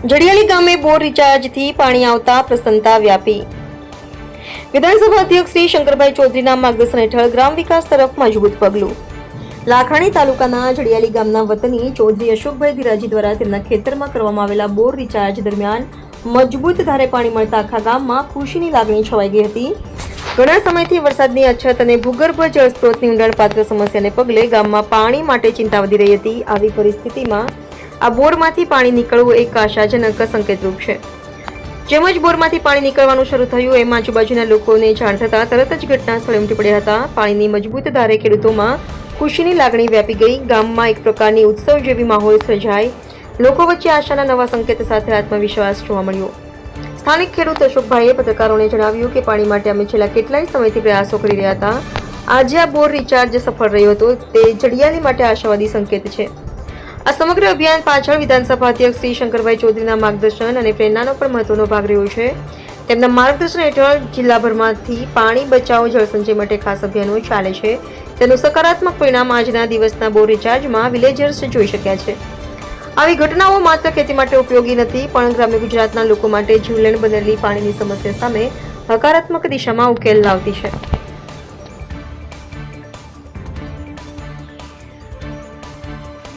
જડિયાલી ગામે બોર રિચાર્જથી પાણી આવતા પ્રસન્નતા વ્યાપી. વિધાનસભા અધ્યક્ષ શ્રી શંકરભાઈ ચૌધરીના માર્ગદર્શન હેઠળ ગ્રામ વિકાસ તરફ મજબૂત પગલું. લાખણી તાલુકાના જડિયાલી ગામના વતની ચૌધરી અશોકભાઈ ધીરાજી દ્વારા તેમના ખેતરમાં કરવામાં આવેલા બોર રિચાર્જ દરમિયાન મજબૂત ધારે પાણી મળતા આખા ગામમાં ખુશીની લાગણી છવાઈ ગઈ હતી. ઘણા સમયથી વરસાદની અછત અને ભૂગર્ભ જળ સ્ત્રોતની ઊંડાણપાત્ર સમસ્યાને પગલે ગામમાં પાણી માટે ચિંતા વધી રહી હતી. આવી પરિસ્થિતિમાં આ બોરમાંથી પાણી નીકળવું એક આશાજનક સંકેતરૂપ છે. જેમ જ બોરમાંથી પાણી નીકળવાનું શરૂ થયું, એમ આજુબાજુના લોકોને જાણ થતાં તરત જ ઘટના સ્થળે ઉમટી પડ્યા હતા. પાણીની મજબૂત ધારે ખેડૂતોમાં ખુશીની લાગણી વ્યાપી ગઈ. ગામમાં એક પ્રકારની ઉત્સવ જેવી માહોલ સર્જાય. લોકો વચ્ચે આશાના નવા સંકેત સાથે આત્મવિશ્વાસ જોવા મળ્યો. સ્થાનિક ખેડૂત અશોકભાઈએ પત્રકારોને જણાવ્યું કે પાણી માટે અમે છેલ્લા કેટલાય સમયથી પ્રયાસો કરી રહ્યા હતા. આજે આ બોર રિચાર્જ સફળ રહ્યો હતો. તે જડિયાલી માટે આશાવાદી સંકેત છે. આ સમગ્ર અભિયાન પાછળ વિધાનસભા અધ્યક્ષ શ્રી શંકરભાઈ ચૌધરીના માર્ગદર્શન અને પ્રેરણાનો પણ મહત્વનો ભાગ રહ્યો છે. તેમના માર્ગદર્શન હેઠળ જિલ્લાભરમાંથી પાણી બચાવો જળસંચય માટે ખાસ અભિયાનો ચાલે છે. તેનું સકારાત્મક પરિણામ આજના દિવસના બોર રિચાર્જમાં વિલેજર્સ જોઈ શક્યા છે. આવી ઘટનાઓ માત્ર ખેતી માટે ઉપયોગી નથી, પણ ગ્રામ્ય ગુજરાતના લોકો માટે જીવલેણ બનેલી પાણીની સમસ્યા સામે હકારાત્મક દિશામાં ઉકેલ લાવતી છે.